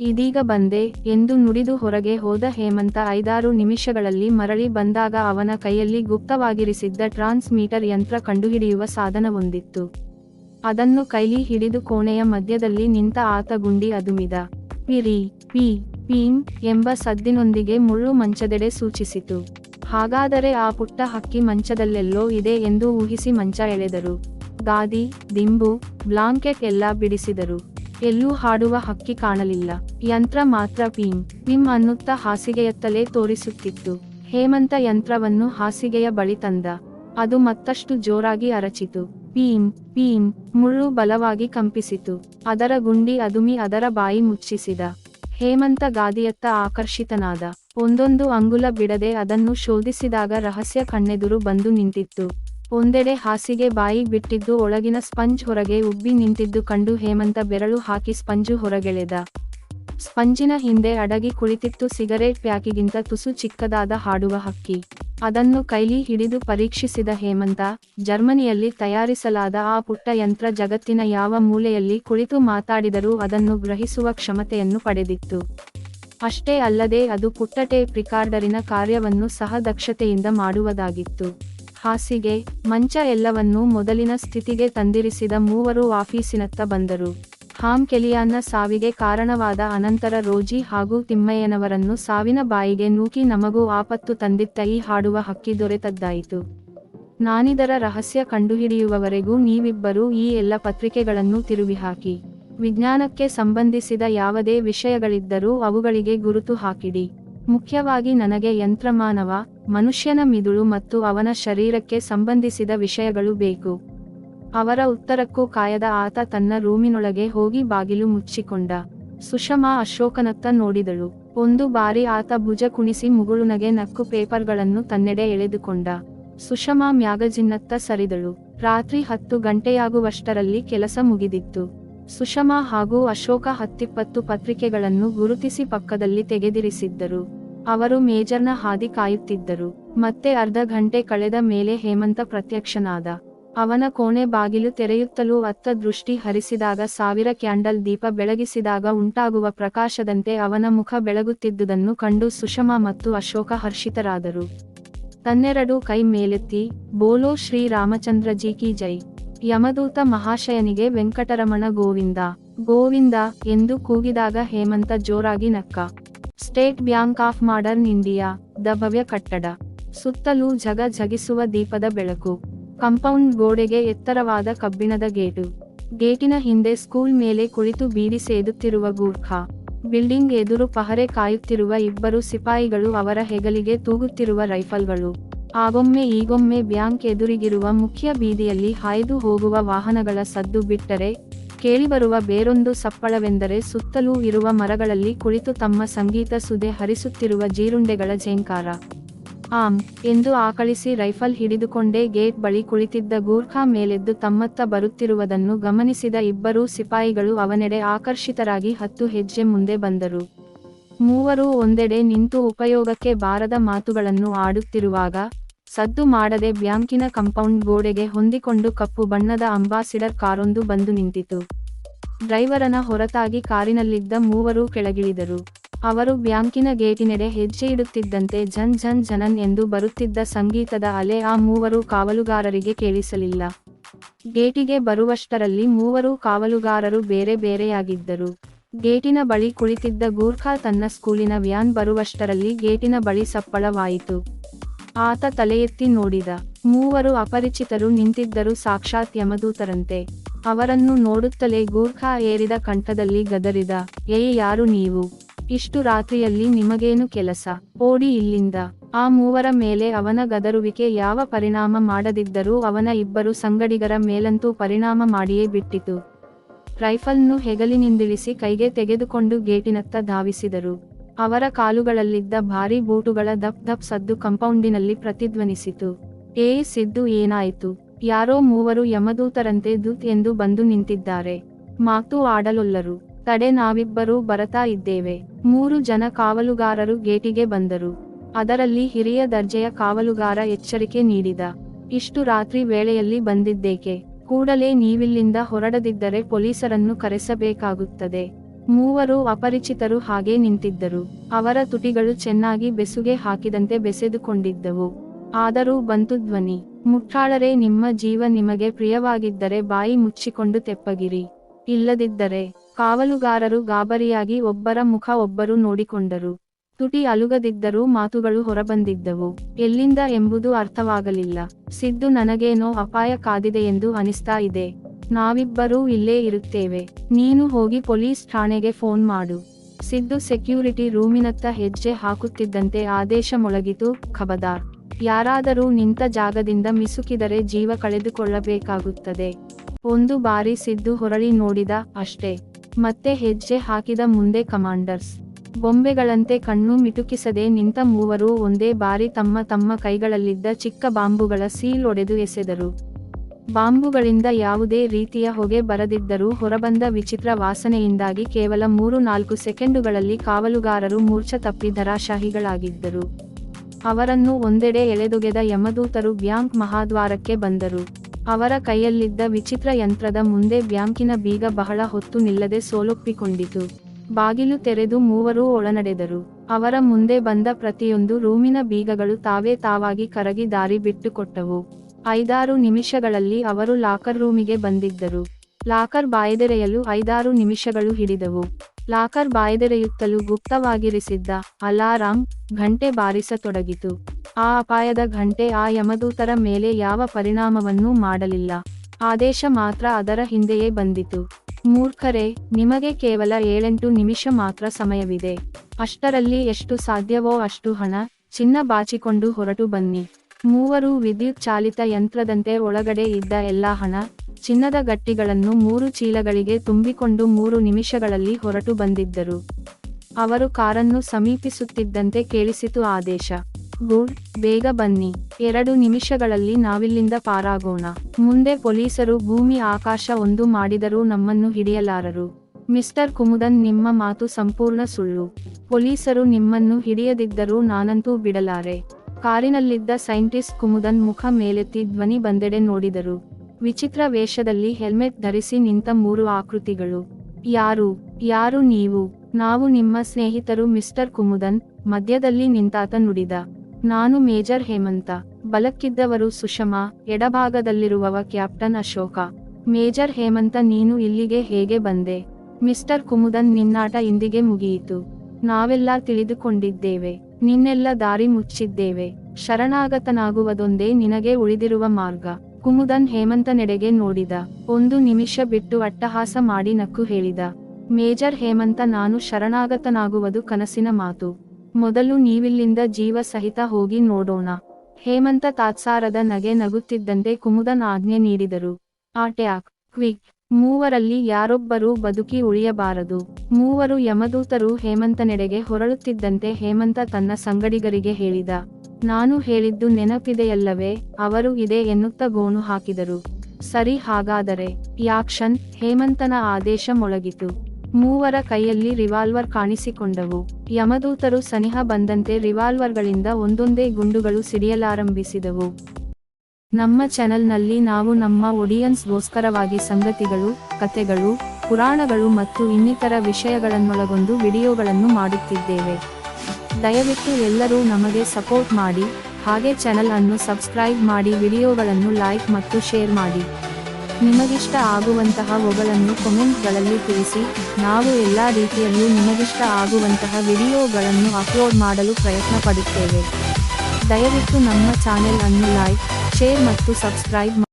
ಇದೀಗ ಬಂದೆ ಎಂದು ನುಡಿದು ಹೊರಗೆ ಹೋದ ಹೇಮಂತ ಐದಾರು ನಿಮಿಷಗಳಲ್ಲಿ ಮರಳಿ ಬಂದಾಗ ಅವನ ಕೈಯಲ್ಲಿ ಗುಪ್ತವಾಗಿರಿಸಿದ್ದ ಟ್ರಾನ್ಸ್ಮೀಟರ್ ಯಂತ್ರ ಕಂಡುಹಿಡಿಯುವ ಸಾಧನವೊಂದಿತ್ತು. ಅದನ್ನು ಕೈಲಿ ಹಿಡಿದು ಕೋಣೆಯ ಮಧ್ಯದಲ್ಲಿ ನಿಂತ ಆತ ಗುಂಡಿ ಅದುಮಿದ. ಪಿರಿ, ಪಿ, ಪೀಂ ಎಂಬ ಸದ್ದಿನೊಂದಿಗೆ ಮುಳ್ಳು ಮಂಚದೆಡೆ ಸೂಚಿಸಿತು. ಹಾಗಾದರೆ ಆ ಪುಟ್ಟ ಹಕ್ಕಿ ಮಂಚದಲ್ಲೆಲ್ಲೋ ಇದೆ ಎಂದು ಊಹಿಸಿ ಮಂಚ ಎಳೆದರು. ಗಾದಿ, ದಿಂಬು, ಬ್ಲಾಂಕೆಟ್ ಎಲ್ಲ ಬಿಡಿಸಿದರು. ಎಲ್ಲೂ ಹಾಡುವ ಹಕ್ಕಿ ಕಾಣಲಿಲ್ಲ. ಯಂತ್ರ ಮಾತ್ರ ಪಿಂ. ಪಿಂ ಅನ್ನುತ್ತ ಹಾಸಿಗೆಯತ್ತಲೇ ತೋರಿಸುತ್ತಿತ್ತು. ಹೇಮಂತ ಯಂತ್ರವನ್ನು ಹಾಸಿಗೆಯ ಬಳಿ ತಂದ. ಅದು ಮತ್ತಷ್ಟು ಜೋರಾಗಿ ಅರಚಿತು. ಪೀಂ ಪೀಂ, ಮುಳ್ಳು ಬಲವಾಗಿ ಕಂಪಿಸಿತು. ಅದರ ಗುಂಡಿ ಅದುಮಿ ಅದರ ಬಾಯಿ ಮುಚ್ಚಿಸಿದ. ಹೇಮಂತ ಗಾದಿಯತ್ತ ಆಕರ್ಷಿತನಾದ. ಒಂದೊಂದು ಅಂಗುಲ ಬಿಡದೆ ಅದನ್ನು ಶೋಧಿಸಿದಾಗ ರಹಸ್ಯ ಕಣ್ಣೆದುರು ಬಂದು ನಿಂತಿತ್ತು. ಒಂದೆಡೆ ಹಾಸಿಗೆ ಬಾಯಿ ಬಿಟ್ಟಿದ್ದು ಒಳಗಿನ ಸ್ಪಂಜ್ ಹೊರಗೆ ಉಬ್ಬಿ ನಿಂತಿದ್ದು ಕಂಡು ಹೇಮಂತ ಬೆರಳು ಹಾಕಿ ಸ್ಪಂಜು ಹೊರಗೆಳೆದ. ಸ್ಪಂಜಿನ ಹಿಂದೆ ಅಡಗಿ ಕುಳಿತಿತ್ತು ಸಿಗರೇಟ್ ಪ್ಯಾಕಿಗಿಂತ ತುಸು ಚಿಕ್ಕದಾದ ಹಾಡುವ ಹಕ್ಕಿ. ಅದನ್ನು ಕೈಲಿ ಹಿಡಿದು ಪರೀಕ್ಷಿಸಿದ ಹೇಮಂತ, ಜರ್ಮನಿಯಲ್ಲಿ ತಯಾರಿಸಲಾದ ಆ ಪುಟ್ಟ ಯಂತ್ರ ಜಗತ್ತಿನ ಯಾವ ಮೂಲೆಯಲ್ಲಿ ಕುಳಿತು ಮಾತಾಡಿದರೂ ಅದನ್ನು ಗ್ರಹಿಸುವ ಕ್ಷಮತೆಯನ್ನು ಪಡೆದಿತ್ತು. ಅಷ್ಟೇ ಅಲ್ಲದೆ ಅದು ಪುಟ್ಟ ಟೇಪ್ ರಿಕಾರ್ಡರಿನ ಕಾರ್ಯವನ್ನು ಸಹ ದಕ್ಷತೆಯಿಂದ ಮಾಡುವುದಾಗಿತ್ತು. ಹಾಸಿಗೆ, ಮಂಚ ಎಲ್ಲವನ್ನೂ ಮೊದಲಿನ ಸ್ಥಿತಿಗೆ ತಂದಿರಿಸಿದ ಮೂವರು ಆಫೀಸಿನತ್ತ ಬಂದರು. ಹಾಮ್ ಕೆಲಿಯಾನ್ನ ಸಾವಿಗೆ ಕಾರಣವಾದ ಅನಂತರ ರೋಜಿ ಹಾಗೂ ತಿಮ್ಮಯ್ಯನವರನ್ನು ಸಾವಿನ ಬಾಯಿಗೆ ನೂಕಿ ನಮಗೂ ಆಪತ್ತು ತಂದಿತ್ತ ಈ ಹಾಡುವ ಹಕ್ಕಿ ದೊರೆತದ್ದಾಯಿತು. ನಾನಿದರ ರಹಸ್ಯ ಕಂಡುಹಿಡಿಯುವವರೆಗೂ ನೀವಿಬ್ಬರೂ ಈ ಎಲ್ಲ ಪತ್ರಿಕೆಗಳನ್ನು ತಿರುವಿ ಹಾಕಿ ವಿಜ್ಞಾನಕ್ಕೆ ಸಂಬಂಧಿಸಿದ ಯಾವುದೇ ವಿಷಯಗಳಿದ್ದರೂ ಅವುಗಳಿಗೆ ಗುರುತು ಹಾಕಿಡಿ. ಮುಖ್ಯವಾಗಿ ನನಗೆ ಯಂತ್ರಮಾನವ ಮನುಷ್ಯನ ಮಿದುಳು ಮತ್ತು ಅವನ ಶರೀರಕ್ಕೆ ಸಂಬಂಧಿಸಿದ ವಿಷಯಗಳು ಬೇಕು. ಅವರ ಉತ್ತರಕ್ಕೂ ಕಾಯದ ಆತ ತನ್ನ ರೂಮಿನೊಳಗೆ ಹೋಗಿ ಬಾಗಿಲು ಮುಚ್ಚಿಕೊಂಡ. ಸುಷಮಾ ಅಶೋಕನತ್ತ ನೋಡಿದಳು. ಒಂದು ಬಾರಿ ಆತ ಭುಜ ಕುಣಿಸಿ ಮುಗುಳುನಗೆ ನಕ್ಕು ಪೇಪರ್ಗಳನ್ನು ತನ್ನೆಡೆ ಎಳೆದುಕೊಂಡ. ಸುಷಮಾ ಮ್ಯಾಗಜಿನ್ನತ್ತ ಸರಿದಳು. ರಾತ್ರಿ ಹತ್ತು ಗಂಟೆಯಾಗುವಷ್ಟರಲ್ಲಿ ಕೆಲಸ ಮುಗಿದಿತ್ತು. ಸುಷಮಾ ಹಾಗೂ ಅಶೋಕ ಹತ್ತಿಪ್ಪತ್ತು ಪತ್ರಿಕೆಗಳನ್ನು ಗುರುತಿಸಿ ಪಕ್ಕದಲ್ಲಿ ತೆಗೆದಿರಿಸಿದ್ದರು. ಅವರು ಮೇಜರ್ನ ಹಾದಿ ಕಾಯುತ್ತಿದ್ದರು. ಮತ್ತೆ ಅರ್ಧ ಗಂಟೆ ಕಳೆದ ಮೇಲೆ ಹೇಮಂತ ಪ್ರತ್ಯಕ್ಷನಾದ. ಅವನ ಕೋಣೆ ಬಾಗಿಲು ತೆರೆಯುತ್ತಲೂ ಅತ್ತ ದೃಷ್ಟಿ ಹರಿಸಿದಾಗ ಸಾವಿರ ಕ್ಯಾಂಡಲ್ ದೀಪ ಬೆಳಗಿಸಿದಾಗ ಉಂಟಾಗುವ ಪ್ರಕಾಶದಂತೆ ಅವನ ಮುಖ ಬೆಳಗುತ್ತಿದ್ದುದನ್ನು ಕಂಡು ಸುಷಮಾ ಮತ್ತು ಅಶೋಕ ಹರ್ಷಿತರಾದರು. ತನ್ನೆರಡು ಕೈ ಮೇಲೆತ್ತಿ, ಬೋಲೋ ಶ್ರೀ ರಾಮಚಂದ್ರಜಿ ಕಿ ಜೈ. ಯಮದೂತ ಮಹಾಶಯನಿಗೆ ವೆಂಕಟರಮಣ ಗೋವಿಂದ. ಗೋವಿಂದ ಎಂದು ಕೂಗಿದಾಗ ಹೇಮಂತ ಜೋರಾಗಿ ನಕ್ಕ. State Bank of Modern India, the ಭವ್ಯ ಕಟ್ಟಡ. ಸುತ್ತಲೂ ಝಗ ಝಗಿಸುವ ದೀಪದ ಬೆಳಕು. ಕಂಪೌಂಡ್ ಗೋಡೆಗೆ ಎತ್ತರವಾದ ಕಬ್ಬಿಣದ ಗೇಟು. ಗೇಟಿನ ಹಿಂದೆ ಸ್ಕೂಲ್ ಮೇಲೆ ಕುಳಿತು ಬೀಡಿ ಸೇದುತ್ತಿರುವ ಗೂರ್ಖಾ. ಬಿಲ್ಡಿಂಗ್ ಎದುರು ಪಹರೆ ಕಾಯುತ್ತಿರುವ ಇಬ್ಬರು ಸಿಪಾಯಿಗಳು ಅವರ ಹೆಗಲಿಗೆ ತೂಗುತ್ತಿರುವ ರೈಫಲ್ಗಳು. ಆಗೊಮ್ಮೆ ಈಗೊಮ್ಮೆ ಬ್ಯಾಂಕ್ ಎದುರಿಗಿರುವ ಮುಖ್ಯ ಬೀದಿಯಲ್ಲಿ ಹಾಯ್ದು ಹೋಗುವ ವಾಹನಗಳ ಸದ್ದು ಬಿಟ್ಟರೆ ಕೇಳಿಬರುವ ಬೇರೊಂದು ಸಪ್ಪಳವೆಂದರೆ ಸುತ್ತಲೂ ಇರುವ ಮರಗಳಲ್ಲಿ ಕುಳಿತು ತಮ್ಮ ಸಂಗೀತ ಸುದೆ ಹರಿಸುತ್ತಿರುವ ಜೀರುಂಡೆಗಳ ಝೇಂಕಾರ ಆಮ್, ಎಂದು ಆಕಳಿಸಿ ರೈಫಲ್ ಹಿಡಿದುಕೊಂಡೇ ಗೇಟ್ ಬಳಿ ಕುಳಿತಿದ್ದ ಗೂರ್ಖಾ ಮೇಲೆದ್ದು ತಮ್ಮತ್ತ ಬರುತ್ತಿರುವುದನ್ನು ಗಮನಿಸಿದ ಇಬ್ಬರೂ ಸಿಪಾಯಿಗಳು ಅವನೆಡೆ ಆಕರ್ಷಿತರಾಗಿ ಹತ್ತು ಹೆಜ್ಜೆ ಮುಂದೆ ಬಂದರು. ಮೂವರು ಒಂದೆಡೆ ನಿಂತು ಉಪಯೋಗಕ್ಕೆ ಬಾರದ ಮಾತುಗಳನ್ನು ಆಡುತ್ತಿರುವಾಗ ಸದ್ದು ಮಾಡದೆ ಬ್ಯಾಂಕಿನ ಕಂಪೌಂಡ್ ಗೋಡೆಗೆ ಹೊಂದಿಕೊಂಡು ಕಪ್ಪು ಬಣ್ಣದ ಅಂಬಾಸಿಡರ್ ಕಾರೊಂದು ಬಂದು ನಿಂತಿತು. ಡ್ರೈವರನ ಹೊರತಾಗಿ ಕಾರಿನಲ್ಲಿದ್ದ ಮೂವರು ಕೆಳಗಿಳಿದರು. ಅವರು ಬ್ಯಾಂಕಿನ ಗೇಟಿನೆಡೆ ಹೆಜ್ಜೆ ಇಡುತ್ತಿದ್ದಂತೆ ಝನ್ ಝನ್ ಝನನ್ ಎಂದು ಬರುತ್ತಿದ್ದ ಸಂಗೀತದ ಅಲೆ ಆ ಮೂವರು ಕಾವಲುಗಾರರಿಗೆ ಕೇಳಿಸಲಿಲ್ಲ. ಗೇಟಿಗೆ ಬರುವಷ್ಟರಲ್ಲಿ ಮೂವರು ಕಾವಲುಗಾರರು ಬೇರೆ ಬೇರೆಯಾಗಿದ್ದರು. ಗೇಟಿನ ಬಳಿ ಕುಳಿತಿದ್ದ ಗೂರ್ಖಾ ತನ್ನ ಸ್ಕೂಲಿನ ವ್ಯಾನ್ ಬರುವಷ್ಟರಲ್ಲಿ ಗೇಟಿನ ಬಳಿ ಸಪ್ಪಳವಾಯಿತು. ಆತ ತಲೆಯೆತ್ತಿ ನೋಡಿದ. ಮೂವರು ಅಪರಿಚಿತರು ನಿಂತಿದ್ದರು ಸಾಕ್ಷಾತ್ ಯಮದೂತರಂತೆ. ಅವರನ್ನು ನೋಡುತ್ತಲೇ ಗೂರ್ಖಾ ಏರಿದ ಕಂಠದಲ್ಲಿ ಗದರಿದ, ಏಯ್, ಯಾರು ನೀವು? ಇಷ್ಟು ರಾತ್ರಿಯಲ್ಲಿ ನಿಮಗೇನು ಕೆಲಸ? ಓಡಿ ಇಲ್ಲಿಂದ. ಆ ಮೂವರ ಮೇಲೆ ಅವನ ಗದರುವಿಕೆ ಯಾವ ಪರಿಣಾಮ ಮಾಡದಿದ್ದರೂ ಅವನ ಇಬ್ಬರು ಸಂಗಡಿಗರ ಮೇಲಂತೂ ಪರಿಣಾಮ ಮಾಡಿಯೇ ಬಿಟ್ಟಿತು. ರೈಫಲ್ನು ಹೆಗಲಿನಿಂದಿಳಿಸಿ ಕೈಗೆ ತೆಗೆದುಕೊಂಡು ಗೇಟಿನತ್ತ ಧಾವಿಸಿದರು. ಅವರ ಕಾಲುಗಳಲ್ಲಿದ್ದ ಭಾರೀ ಬೂಟುಗಳ ದಪ್ ದಪ್ ಸದ್ದು ಕಂಪೌಂಡಿನಲ್ಲಿ ಪ್ರತಿಧ್ವನಿಸಿತು. ಏ ಸಿದ್ದು ಏನಾಯಿತು? ಯಾರೋ ಮೂವರು ಯಮದೂತರಂತೆ ದೂತ್ ಎಂದು ಬಂದು ನಿಂತಿದ್ದಾರೆ. ಮಾತು ಆಡಲೊಲ್ಲರು. ತಡೆ ನಾವಿಬ್ಬರೂ ಬರತಾ ಇದ್ದೇವೆ. ಮೂರು ಜನ ಕಾವಲುಗಾರರು ಗೇಟಿಗೆ ಬಂದರು. ಅದರಲ್ಲಿ ಹಿರಿಯ ದರ್ಜೆಯ ಕಾವಲುಗಾರ ಎಚ್ಚರಿಕೆ ನೀಡಿದ. ಇಷ್ಟು ರಾತ್ರಿ ವೇಳೆಯಲ್ಲಿ ಬಂದಿದ್ದೇಕೆ? ಕೂಡಲೇ ನೀವಿಲ್ಲಿಂದ ಹೊರಡದಿದ್ದರೆ ಪೊಲೀಸರನ್ನು ಕರೆಸಬೇಕಾಗುತ್ತದೆ. ಮೂವರು ಅಪರಿಚಿತರು ಹಾಗೆ ನಿಂತಿದ್ದರು. ಅವರ ತುಟಿಗಳು ಚೆನ್ನಾಗಿ ಬೆಸುಗೆ ಹಾಕಿದಂತೆ ಬೆಸೆದುಕೊಂಡಿದ್ದವು. ಆದರೂ ಬಂತು ಧ್ವನಿ. ಮುಟ್ಟಾಳರೆ, ನಿಮ್ಮ ಜೀವ ನಿಮಗೆ ಪ್ರಿಯವಾಗಿದ್ದರೆ ಬಾಯಿ ಮುಚ್ಚಿಕೊಂಡು ತೆಪ್ಪಗಿರಿ. ಇಲ್ಲದಿದ್ದರೆ ಕಾವಲುಗಾರರು ಗಾಬರಿಯಾಗಿ ಒಬ್ಬರ ಮುಖ ಒಬ್ಬರು ನೋಡಿಕೊಂಡರು. ತುಟಿ ಅಲುಗದಿದ್ದರೂ ಮಾತುಗಳು ಹೊರಬಂದಿದ್ದವು. ಎಲ್ಲಿಂದ ಎಂಬುದು ಅರ್ಥವಾಗಲಿಲ್ಲ. ಸಿದ್ದು ನನಗೇನೋ ಅಪಾಯ ಕಾದಿದೆ ಎಂದು ಅನಿಸ್ತಾ ಇದೆ. ನಾವಿಬ್ಬರೂ ಇಲ್ಲೇ ಇರುತ್ತೇವೆ. ನೀನು ಹೋಗಿ ಪೊಲೀಸ್ ಠಾಣೆಗೆ ಫೋನ್ ಮಾಡು. ಸಿದ್ದು ಸೆಕ್ಯೂರಿಟಿ ರೂಮಿನತ್ತ ಹೆಜ್ಜೆ ಹಾಕುತ್ತಿದ್ದಂತೆ ಆದೇಶ ಮೊಳಗಿತು. ಖಬದಾರ್ ಯಾರಾದರೂ ನಿಂತ ಜಾಗದಿಂದ ಮಿಸುಕಿದರೆ ಜೀವ ಕಳೆದುಕೊಳ್ಳಬೇಕಾಗುತ್ತದೆ. ಒಂದು ಬಾರಿ ಸಿದ್ದು ಹೊರಳಿ ನೋಡಿದ ಅಷ್ಟೇ. ಮತ್ತೆ ಹೆಜ್ಜೆ ಹಾಕಿದ ಮುಂದೆ ಕಮಾಂಡರ್ಸ್. ಬೊಂಬೆಗಳಂತೆ ಕಣ್ಣು ಮಿಟುಕಿಸದೆ ನಿಂತ ಮೂವರು ಒಂದೇ ಬಾರಿ ತಮ್ಮ ತಮ್ಮ ಕೈಗಳಲ್ಲಿದ್ದ ಚಿಕ್ಕ ಬಾಂಬುಗಳ ಸೀಲ್ ಒಡೆದು ಎಸೆದರು. ಬಾಂಬುಗಳಿಂದ ಯಾವುದೇ ರೀತಿಯ ಹೊಗೆ ಬರದಿದ್ದರೂ ಹೊರಬಂದ ವಿಚಿತ್ರ ವಾಸನೆಯಿಂದಾಗಿ ಕೇವಲ ಮೂರು ನಾಲ್ಕು ಸೆಕೆಂಡುಗಳಲ್ಲಿ ಕಾವಲುಗಾರರು ಮೂರ್ಛ ತಪ್ಪಿ ಧರಾಶಾಹಿಗಳಾಗಿದ್ದರು. ಅವರನ್ನು ಒಂದೆಡೆ ಎಳೆದೊಗೆದ ಯಮದೂತರು ಬ್ಯಾಂಕ್ ಮಹಾದ್ವಾರಕ್ಕೆ ಬಂದರು. ಅವರ ಕೈಯಲ್ಲಿದ್ದ ವಿಚಿತ್ರ ಯಂತ್ರದ ಮುಂದೆ ಬ್ಯಾಂಕಿನ ಬೀಗ ಬಹಳ ಹೊತ್ತು ನಿಲ್ಲದೆ ಸೋಲೊಪ್ಪಿಕೊಂಡಿತು. ಬಾಗಿಲು ತೆರೆದು ಮೂವರೂ ಒಳನಡೆದರು. ಅವರ ಮುಂದೆ ಬಂದ ಪ್ರತಿಯೊಂದು ರೂಮಿನ ಬೀಗಗಳು ತಾವೇ ತಾವಾಗಿ ಕರಗಿ ದಾರಿ ಬಿಟ್ಟುಕೊಟ್ಟವು. ಐದಾರು ನಿಮಿಷಗಳಲ್ಲಿ ಅವರು ಲಾಕರ್ ರೂಮಿಗೆ ಬಂದಿದ್ದರು. ಲಾಕರ್ ಬಾಯದೆರೆಯಲು ಐದಾರು ನಿಮಿಷಗಳು ಹಿಡಿದವು. ಲಾಕರ್ ಬಾಯದೆರೆಯುತ್ತಲೂ ಗುಪ್ತವಾಗಿರಿಸಿದ್ದ ಅಲಾರಾಂ ಘಂಟೆ ಬಾರಿಸತೊಡಗಿತು. ಆ ಅಪಾಯದ ಘಂಟೆ ಆ ಯಮದೂತರ ಮೇಲೆ ಯಾವ ಪರಿಣಾಮವನ್ನೂ ಮಾಡಲಿಲ್ಲ. ಆದೇಶ ಮಾತ್ರ ಅದರ ಹಿಂದೆಯೇ ಬಂದಿತು. ಮೂರ್ಖರೇ, ನಿಮಗೆ ಕೇವಲ ಏಳೆಂಟು ನಿಮಿಷ ಮಾತ್ರ ಸಮಯವಿದೆ. ಅಷ್ಟರಲ್ಲಿ ಎಷ್ಟು ಸಾಧ್ಯವೋ ಅಷ್ಟು ಹಣ, ಚಿನ್ನ ಬಾಚಿಕೊಂಡು ಹೊರಟು ಬನ್ನಿ. ಮೂವರು ವಿದ್ಯುತ್ ಚಾಲಿತ ಯಂತ್ರದಂತೆ ಒಳಗಡೆ ಇದ್ದ ಎಲ್ಲಾ ಹಣ, ಚಿನ್ನದ ಗಟ್ಟಿಗಳನ್ನು ಮೂರು ಚೀಲಗಳಿಗೆ ತುಂಬಿಕೊಂಡು ಮೂರು ನಿಮಿಷಗಳಲ್ಲಿ ಹೊರಟು ಬಂದಿದ್ದರು. ಅವರು ಕಾರನ್ನು ಸಮೀಪಿಸುತ್ತಿದ್ದಂತೆ ಕೇಳಿಸಿತು ಆದೇಶ. ಗುಡ್, ಬೇಗ ಬನ್ನಿ. ಎರಡು ನಿಮಿಷಗಳಲ್ಲಿ ನಾವಿಲ್ಲಿಂದ ಪಾರಾಗೋಣ. ಮುಂದೆ ಪೊಲೀಸರು ಭೂಮಿ ಆಕಾಶ ಒಂದು ಮಾಡಿದರೂ ನಮ್ಮನ್ನು ಹಿಡಿಯಲಾರರು. ಮಿಸ್ಟರ್ ಕುಮುದನ್, ನಿಮ್ಮ ಮಾತು ಸಂಪೂರ್ಣ ಸುಳ್ಳು. ಪೊಲೀಸರು ನಿಮ್ಮನ್ನು ಹಿಡಿಯದಿದ್ದರೂ ನಾನಂತೂ ಬಿಡಲಾರೆ. ಕಾರಿನಲ್ಲಿದ್ದ ಸೈಂಟಿಸ್ಟ್ ಕುಮುದನ್ ಮುಖ ಮೇಲೆತ್ತಿ ಧ್ವನಿ ಬಂದೆಡೆ ನೋಡಿದರು. ವಿಚಿತ್ರ ವೇಷದಲ್ಲಿ ಹೆಲ್ಮೆಟ್ ಧರಿಸಿ ನಿಂತ ಮೂರು ಆಕೃತಿಗಳು. ಯಾರು? ಯಾರು ನೀವು? ನಾವು ನಿಮ್ಮ ಸ್ನೇಹಿತರು ಮಿಸ್ಟರ್ ಕುಮುದನ್. ಮಧ್ಯದಲ್ಲಿ ನಿಂತಾತ ನುಡಿದ. ನಾನು ಮೇಜರ್ ಹೇಮಂತ. ಬಲಕ್ಕಿದ್ದವರು ಸುಷಮಾ, ಎಡಭಾಗದಲ್ಲಿರುವವ ಕ್ಯಾಪ್ಟನ್ ಅಶೋಕ. ಮೇಜರ್ ಹೇಮಂತ, ನೀನು ಇಲ್ಲಿಗೆ ಹೇಗೆ ಬಂದೆ? ಮಿಸ್ಟರ್ ಕುಮುದನ್ ನಿನ್ನಾಟ ಇಂದಿಗೆ ಮುಗಿಯಿತು. ನಾವೆಲ್ಲ ತಿಳಿದುಕೊಂಡಿದ್ದೇವೆ. ನಿನ್ನೆಲ್ಲ ದಾರಿ ಮುಚ್ಚಿದ್ದೇವೆ. ಶರಣಾಗತನಾಗುವುದೊಂದೇ ನಿನಗೆ ಉಳಿದಿರುವ ಮಾರ್ಗ. ಕುಮುದನ್ ಹೇಮಂತನೆಡೆಗೆ ನೋಡಿದ. ಒಂದು ನಿಮಿಷ ಬಿಟ್ಟು ಅಟ್ಟಹಾಸ ಮಾಡಿ ನಕ್ಕು ಹೇಳಿದ. ಮೇಜರ್ ಹೇಮಂತ, ನಾನು ಶರಣಾಗತನಾಗುವುದು ಕನಸಿನ ಮಾತು. ಮೊದಲು ನೀವಿಲ್ಲಿಂದ ಜೀವ ಸಹಿತ ಹೋಗಿ ನೋಡೋಣ. ಹೇಮಂತ ತಾತ್ಸಾರದ ನಗೆ ನಗುತ್ತಿದ್ದಂತೆ ಕುಮುದನ್ ಆಜ್ಞೆ ನೀಡಿದರು. ಆಟ್ಯಾಕ್ ಕ್ವಿಕ್, ಮೂವರಲ್ಲಿ ಯಾರೊಬ್ಬರೂ ಬದುಕಿ ಉಳಿಯಬಾರದು. ಮೂವರು ಯಮದೂತರು ಹೇಮಂತನೆಡೆಗೆ ಹೊರಳುತ್ತಿದ್ದಂತೆ ಹೇಮಂತ ತನ್ನ ಸಂಗಡಿಗರಿಗೆ ಹೇಳಿದ, ನಾನು ಹೇಳಿದ್ದು ನೆನಪಿದೆಯಲ್ಲವೇ, ಅವರು ಇದೆ ಎನ್ನುತ್ತ ಗೋಣು ಹಾಕಿದರು. ಸರಿ ಹಾಗಾದರೆ, ಯಾಕ್ಷನ್, ಹೇಮಂತನ ಆದೇಶ ಮೊಳಗಿತು. ಮೂವರ ಕೈಯಲ್ಲಿ ರಿವಾಲ್ವರ್ ಕಾಣಿಸಿಕೊಂಡವು. ಯಮದೂತರು ಸನಿಹ ಬಂದಂತೆ ರಿವಾಲ್ವರ್ಗಳಿಂದ ಒಂದೊಂದೇ ಗುಂಡುಗಳು ಸಿಡಿಯಲಾರಂಭಿಸಿದವು. ನಮ್ಮ ಚಾನೆಲ್ನಲ್ಲಿ ನಾವು ನಮ್ಮ ಒಡಿಯನ್ಸ್ಗೋಸ್ಕರವಾಗಿ ಸಂಗತಿಗಳು, ಕಥೆಗಳು, ಪುರಾಣಗಳು ಮತ್ತು ಇನ್ನಿತರ ವಿಷಯಗಳನ್ನೊಳಗೊಂಡು ವಿಡಿಯೋಗಳನ್ನು ಮಾಡುತ್ತಿದ್ದೇವೆ. ದಯವಿಟ್ಟು ಎಲ್ಲರೂ ನಮಗೆ ಸಪೋರ್ಟ್ ಮಾಡಿ, ಹಾಗೆ ಚಾನೆಲ್ ಅನ್ನು ಸಬ್ಸ್ಕ್ರೈಬ್ ಮಾಡಿ, ವಿಡಿಯೋಗಳನ್ನು ಲೈಕ್ ಮತ್ತು ಶೇರ್ ಮಾಡಿ. ನಿಮಗಿಷ್ಟ ಆಗುವಂತಹ ಒಗಳನ್ನು ಕೊಮೆಂಟ್ಗಳಲ್ಲಿ ತಿಳಿಸಿ, ನಾವು ಎಲ್ಲ ರೀತಿಯಲ್ಲೂ ನಿಮಗಿಷ್ಟ ಆಗುವಂತಹ ವಿಡಿಯೋಗಳನ್ನು ಅಪ್ಲೋಡ್ ಮಾಡಲು ಪ್ರಯತ್ನ ಪಡುತ್ತೇವೆ ದಯವಿಟ್ಟು ನಮ್ಮ ಚಾನೆಲ್ ಅನ್ನು ಲೈಕ್, ಶೇರ್ ಮತ್ತು ಸಬ್ಸ್ಕ್ರೈಬ್